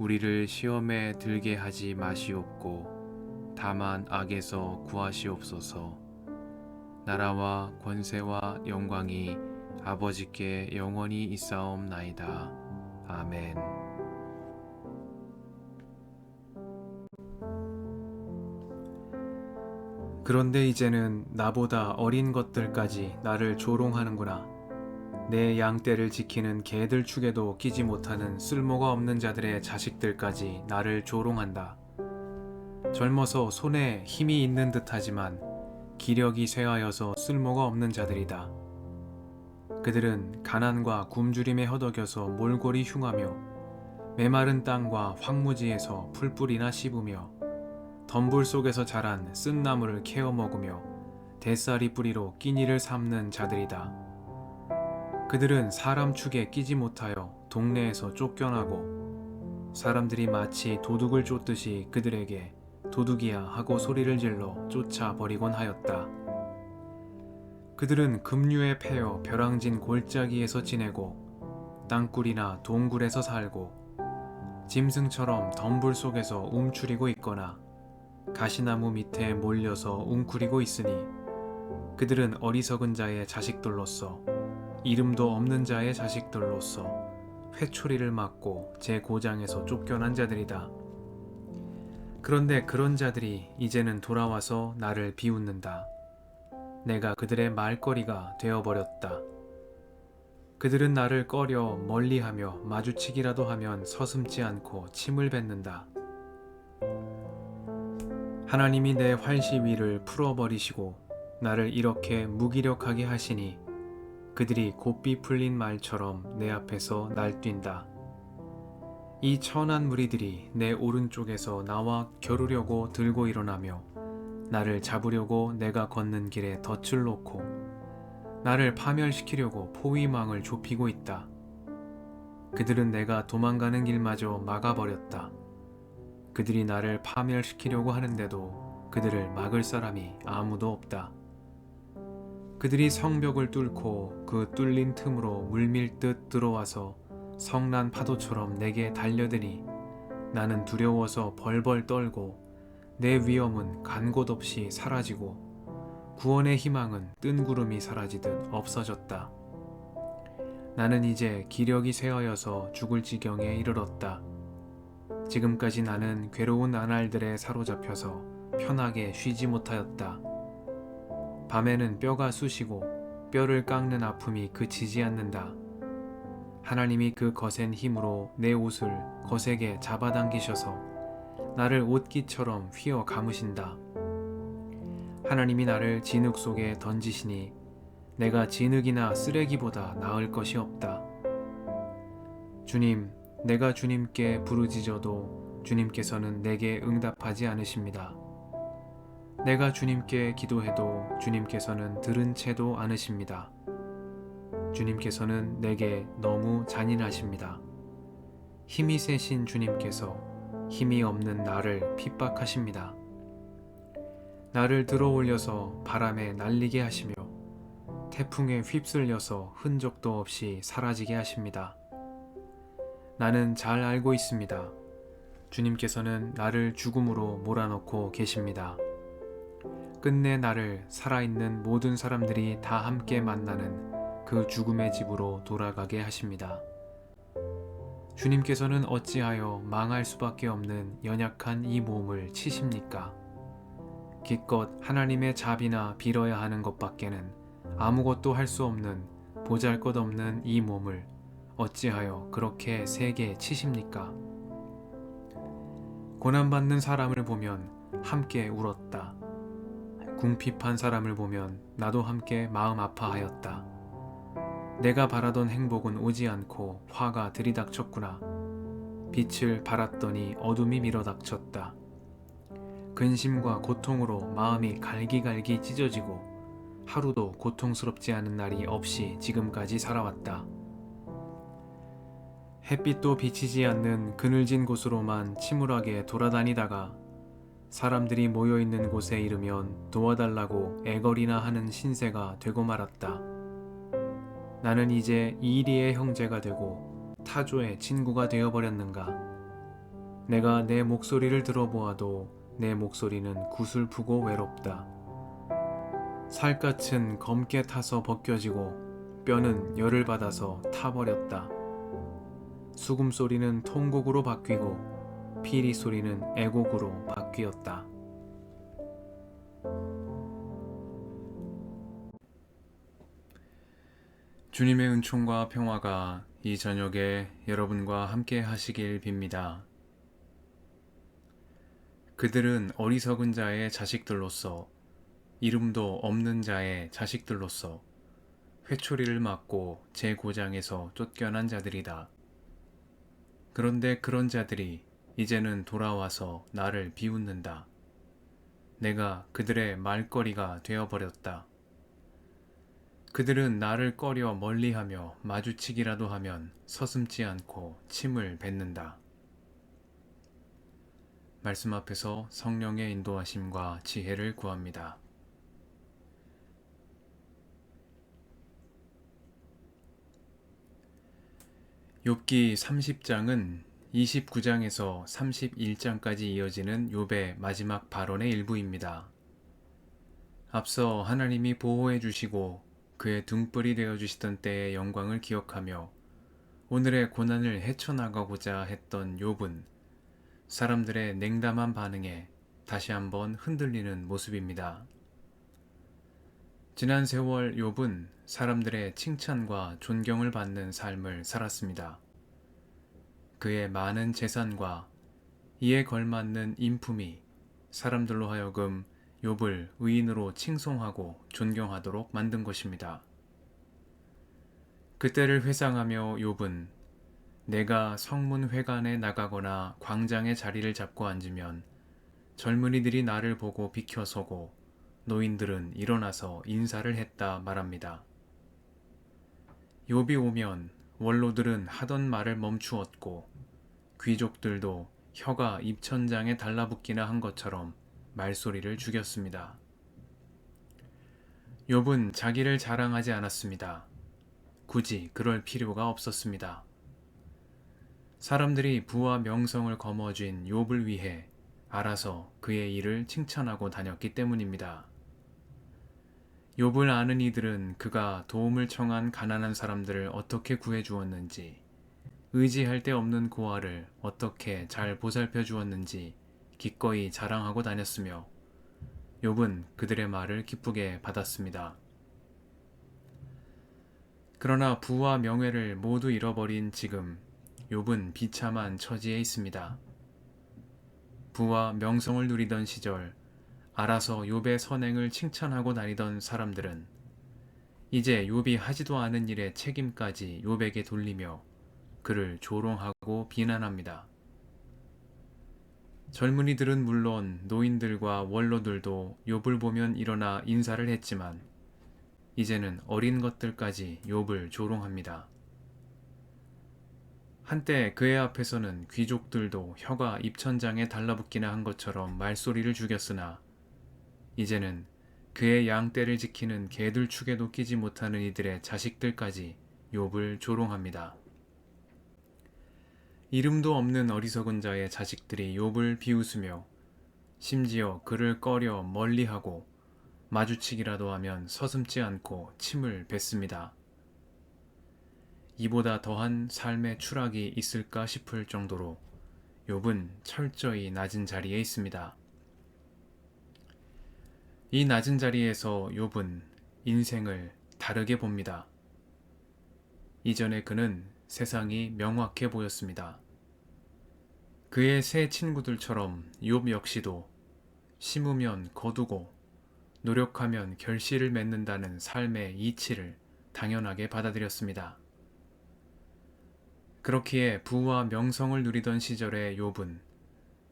우리를 시험에 들게 하지 마시옵고 다만 악에서 구하시옵소서. 나라와 권세와 영광이 아버지께 영원히 있사옵나이다. 아멘. 그런데 이제는 나보다 어린 것들까지 나를 조롱하는구나. 내 양떼를 지키는 개들 축에도 끼지 못하는 쓸모가 없는 자들의 자식들까지 나를 조롱한다. 젊어서 손에 힘이 있는 듯하지만 기력이 쇠하여서 쓸모가 없는 자들이다. 그들은 가난과 굶주림에 허덕여서 몰골이 흉하며 메마른 땅과 황무지에서 풀뿌리나 씹으며 덤불 속에서 자란 쓴 나무를 캐어 먹으며 대싸리 뿌리로 끼니를 삼는 자들이다. 그들은 사람 축에 끼지 못하여 동네에서 쫓겨나고 사람들이 마치 도둑을 쫓듯이 그들에게 도둑이야 하고 소리를 질러 쫓아 버리곤 하였다. 그들은 급류에 패여 벼랑진 골짜기에서 지내고 땅굴이나 동굴에서 살고 짐승처럼 덤불 속에서 움츠리고 있거나 가시나무 밑에 몰려서 웅크리고 있으니 그들은 어리석은 자의 자식들로서 이름도 없는 자의 자식들로서 회초리를 맞고 제 고장에서 쫓겨난 자들이다. 그런데 그런 자들이 이제는 돌아와서 나를 비웃는다. 내가 그들의 말거리가 되어버렸다. 그들은 나를 꺼려 멀리하며 마주치기라도 하면 서슴지 않고 침을 뱉는다. 하나님이 내 활시 위를 풀어버리시고 나를 이렇게 무기력하게 하시니 그들이 곱비 풀린 말처럼 내 앞에서 날뛴다. 이 천한 무리들이 내 오른쪽에서 나와 겨루려고 들고 일어나며 나를 잡으려고 내가 걷는 길에 덫을 놓고 나를 파멸시키려고 포위망을 좁히고 있다. 그들은 내가 도망가는 길마저 막아버렸다. 그들이 나를 파멸시키려고 하는데도 그들을 막을 사람이 아무도 없다. 그들이 성벽을 뚫고 그 뚫린 틈으로 물밀듯 들어와서 성난 파도처럼 내게 달려드니 나는 두려워서 벌벌 떨고 내 위험은 간 곳 없이 사라지고 구원의 희망은 뜬 구름이 사라지듯 없어졌다. 나는 이제 기력이 쇠하여서 죽을 지경에 이르렀다. 지금까지 나는 괴로운 나날들에 사로잡혀서 편하게 쉬지 못하였다. 밤에는 뼈가 쑤시고 뼈를 깎는 아픔이 그치지 않는다. 하나님이 그 거센 힘으로 내 옷을 거세게 잡아당기셔서 나를 옷깃처럼 휘어 감으신다. 하나님이 나를 진흙 속에 던지시니 내가 진흙이나 쓰레기보다 나을 것이 없다. 주님, 내가 주님께 부르짖어도 주님께서는 내게 응답하지 않으십니다. 내가 주님께 기도해도 주님께서는 들은 채도 않으십니다. 주님께서는 내게 너무 잔인하십니다. 힘이 세신 주님께서 힘이 없는 나를 핍박하십니다. 나를 들어 올려서 바람에 날리게 하시며 태풍에 휩쓸려서 흔적도 없이 사라지게 하십니다. 나는 잘 알고 있습니다. 주님께서는 나를 죽음으로 몰아넣고 계십니다. 끝내 나를 살아있는 모든 사람들이 다 함께 만나는 그 죽음의 집으로 돌아가게 하십니다. 주님께서는 어찌하여 망할 수밖에 없는 연약한 이 몸을 치십니까? 기껏 하나님의 자비나 빌어야 하는 것밖에는 아무것도 할 수 없는 보잘 것 없는 이 몸을 어찌하여 그렇게 세게 치십니까? 고난받는 사람을 보면 함께 울었다. 궁핍한 사람을 보면 나도 함께 마음 아파하였다. 내가 바라던 행복은 오지 않고 화가 들이닥쳤구나. 빛을 발았더니 어둠이 밀어닥쳤다. 근심과 고통으로 마음이 갈기갈기 찢어지고 하루도 고통스럽지 않은 날이 없이 지금까지 살아왔다. 햇빛도 비치지 않는 그늘진 곳으로만 침울하게 돌아다니다가 사람들이 모여 있는 곳에 이르면 도와달라고 애걸이나 하는 신세가 되고 말았다. 나는 이제 이리의 형제가 되고 타조의 친구가 되어버렸는가? 내가 내 목소리를 들어보아도 내 목소리는 구슬프고 외롭다. 살갗은 검게 타서 벗겨지고 뼈는 열을 받아서 타버렸다. 수금 소리는 통곡으로 바뀌고 피리 소리는 애곡으로 바뀌었다. 주님의 은총과 평화가 이 저녁에 여러분과 함께 하시길 빕니다. 그들은 어리석은 자의 자식들로서 이름도 없는 자의 자식들로서 회초리를 맞고 제 고장에서 쫓겨난 자들이다. 그런데 그런 자들이 이제는 돌아와서 나를 비웃는다. 내가 그들의 말거리가 되어버렸다. 그들은 나를 꺼려 멀리하며 마주치기라도 하면 서슴지 않고 침을 뱉는다. 말씀 앞에서 성령의 인도하심과 지혜를 구합니다. 욥기 30장은 29장에서 31장까지 이어지는 욥의 마지막 발언의 일부입니다. 앞서 하나님이 보호해 주시고 그의 등불이 되어 주시던 때의 영광을 기억하며 오늘의 고난을 헤쳐나가고자 했던 욥은 사람들의 냉담한 반응에 다시 한번 흔들리는 모습입니다. 지난 세월 욥은 사람들의 칭찬과 존경을 받는 삶을 살았습니다. 그의 많은 재산과 이에 걸맞는 인품이 사람들로 하여금 욥을 의인으로 칭송하고 존경하도록 만든 것입니다. 그때를 회상하며 욥은 내가 성문 회관에 나가거나 광장의 자리를 잡고 앉으면 젊은이들이 나를 보고 비켜서고 노인들은 일어나서 인사를 했다 말합니다. 욥이 오면 원로들은 하던 말을 멈추었고 귀족들도 혀가 입천장에 달라붙기나 한 것처럼 말소리를 죽였습니다. 욥은 자기를 자랑하지 않았습니다. 굳이 그럴 필요가 없었습니다. 사람들이 부와 명성을 거머쥔 욥을 위해 알아서 그의 일을 칭찬하고 다녔기 때문입니다. 욥을 아는 이들은 그가 도움을 청한 가난한 사람들을 어떻게 구해 주었는지, 의지할 데 없는 고아를 어떻게 잘 보살펴 주었는지 기꺼이 자랑하고 다녔으며 욥은 그들의 말을 기쁘게 받았습니다. 그러나 부와 명예를 모두 잃어버린 지금 욥은 비참한 처지에 있습니다. 부와 명성을 누리던 시절 알아서 욥의 선행을 칭찬하고 다니던 사람들은 이제 욥이 하지도 않은 일의 책임까지 욥에게 돌리며 그를 조롱하고 비난합니다. 젊은이들은 물론 노인들과 원로들도 욥을 보면 일어나 인사를 했지만 이제는 어린 것들까지 욥을 조롱합니다. 한때 그의 앞에서는 귀족들도 혀가 입천장에 달라붙기나 한 것처럼 말소리를 죽였으나 이제는 그의 양떼를 지키는 개들 축에도 끼지 못하는 이들의 자식들까지 욥을 조롱합니다. 이름도 없는 어리석은 자의 자식들이 욥을 비웃으며 심지어 그를 꺼려 멀리하고 마주치기라도 하면 서슴지 않고 침을 뱉습니다. 이보다 더한 삶의 추락이 있을까 싶을 정도로 욥은 철저히 낮은 자리에 있습니다. 이 낮은 자리에서 욥은 인생을 다르게 봅니다. 이전에 그는 세상이 명확해 보였습니다. 그의 새 친구들처럼 욥 역시도 심으면 거두고 노력하면 결실을 맺는다는 삶의 이치를 당연하게 받아들였습니다. 그렇기에 부와 명성을 누리던 시절의 욥은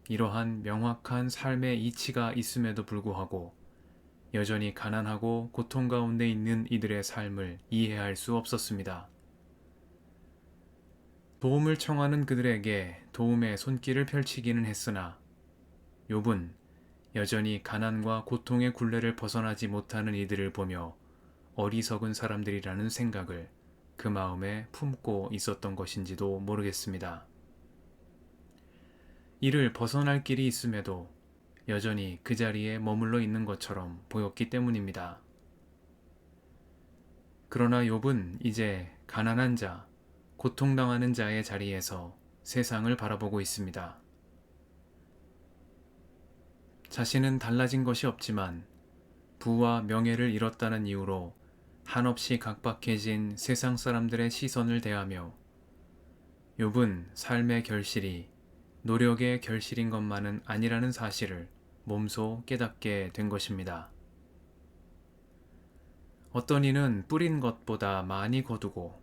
이러한 명확한 삶의 이치가 있음에도 불구하고 여전히 가난하고 고통 가운데 있는 이들의 삶을 이해할 수 없었습니다. 도움을 청하는 그들에게 도움의 손길을 펼치기는 했으나 욥은 여전히 가난과 고통의 굴레를 벗어나지 못하는 이들을 보며 어리석은 사람들이라는 생각을 그 마음에 품고 있었던 것인지도 모르겠습니다. 이를 벗어날 길이 있음에도 여전히 그 자리에 머물러 있는 것처럼 보였기 때문입니다. 그러나 욥은 이제 가난한 자, 고통당하는 자의 자리에서 세상을 바라보고 있습니다. 자신은 달라진 것이 없지만 부와 명예를 잃었다는 이유로 한없이 각박해진 세상 사람들의 시선을 대하며 욥은 삶의 결실이 노력의 결실인 것만은 아니라는 사실을 몸소 깨닫게 된 것입니다. 어떤 이는 뿌린 것보다 많이 거두고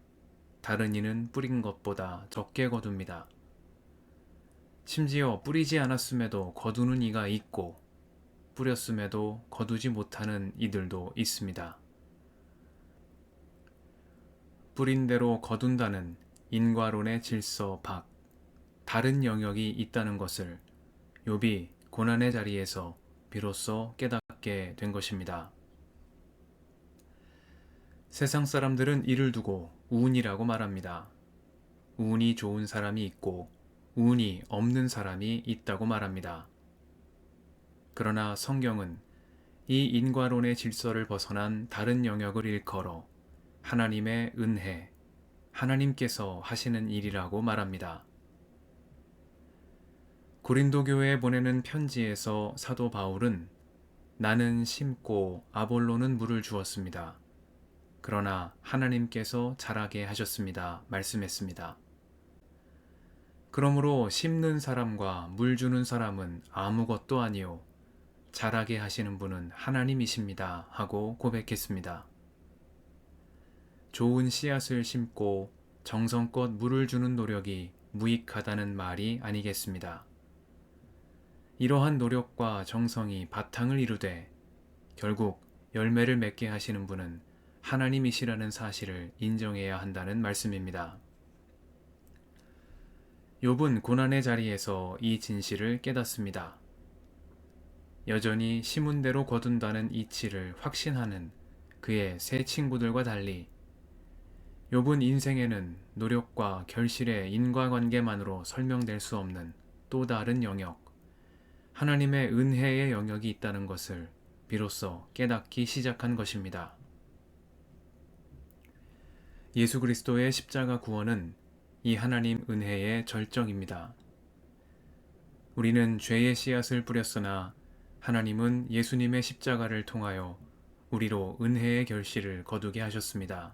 다른 이는 뿌린 것보다 적게 거둡니다. 심지어 뿌리지 않았음에도 거두는 이가 있고 뿌렸음에도 거두지 못하는 이들도 있습니다. 뿌린 대로 거둔다는 인과론의 질서 밖 다른 영역이 있다는 것을 욥이 고난의 자리에서 비로소 깨닫게 된 것입니다. 세상 사람들은 이를 두고 운이라고 말합니다. 운이 좋은 사람이 있고 운이 없는 사람이 있다고 말합니다. 그러나 성경은 이 인과론의 질서를 벗어난 다른 영역을 일컬어 하나님의 은혜, 하나님께서 하시는 일이라고 말합니다. 고린도 교회에 보내는 편지에서 사도 바울은 나는 심고 아볼로는 물을 주었습니다. 그러나 하나님께서 자라게 하셨습니다. 말씀했습니다. 그러므로 심는 사람과 물 주는 사람은 아무것도 아니요. 자라게 하시는 분은 하나님이십니다. 하고 고백했습니다. 좋은 씨앗을 심고 정성껏 물을 주는 노력이 무익하다는 말이 아니겠습니다. 이러한 노력과 정성이 바탕을 이루되 결국 열매를 맺게 하시는 분은 하나님이시라는 사실을 인정해야 한다는 말씀입니다. 욥은 고난의 자리에서 이 진실을 깨닫습니다. 여전히 심은 대로 거둔다는 이치를 확신하는 그의 새 친구들과 달리 욥은 인생에는 노력과 결실의 인과관계만으로 설명될 수 없는 또 다른 영역, 하나님의 은혜의 영역이 있다는 것을 비로소 깨닫기 시작한 것입니다. 예수 그리스도의 십자가 구원은 이 하나님 은혜의 절정입니다. 우리는 죄의 씨앗을 뿌렸으나 하나님은 예수님의 십자가를 통하여 우리로 은혜의 결실을 거두게 하셨습니다.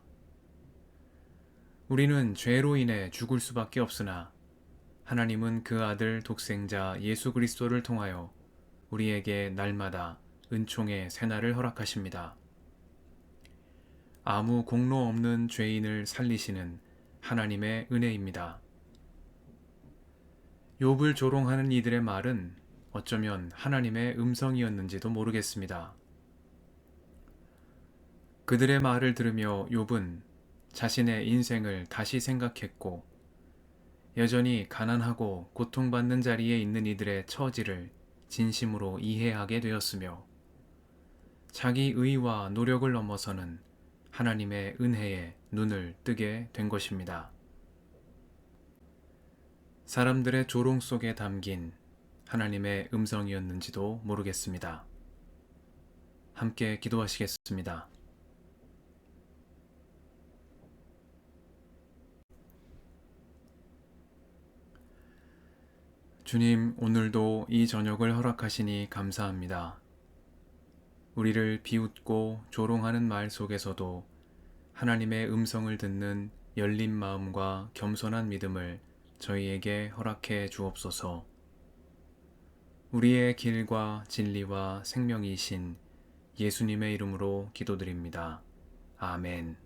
우리는 죄로 인해 죽을 수밖에 없으나 하나님은 그 아들 독생자 예수 그리스도를 통하여 우리에게 날마다 은총의 새날을 허락하십니다. 아무 공로 없는 죄인을 살리시는 하나님의 은혜입니다. 욥을 조롱하는 이들의 말은 어쩌면 하나님의 음성이었는지도 모르겠습니다. 그들의 말을 들으며 욥은 자신의 인생을 다시 생각했고 여전히 가난하고 고통받는 자리에 있는 이들의 처지를 진심으로 이해하게 되었으며 자기 의와 노력을 넘어서는 하나님의 은혜에 눈을 뜨게 된 것입니다. 사람들의 조롱 속에 담긴 하나님의 음성이었는지도 모르겠습니다. 함께 기도하시겠습니다. 주님, 오늘도 이 저녁을 허락하시니 감사합니다. 우리를 비웃고 조롱하는 말 속에서도 하나님의 음성을 듣는 열린 마음과 겸손한 믿음을 저희에게 허락해 주옵소서. 우리의 길과 진리와 생명이신 예수님의 이름으로 기도드립니다. 아멘.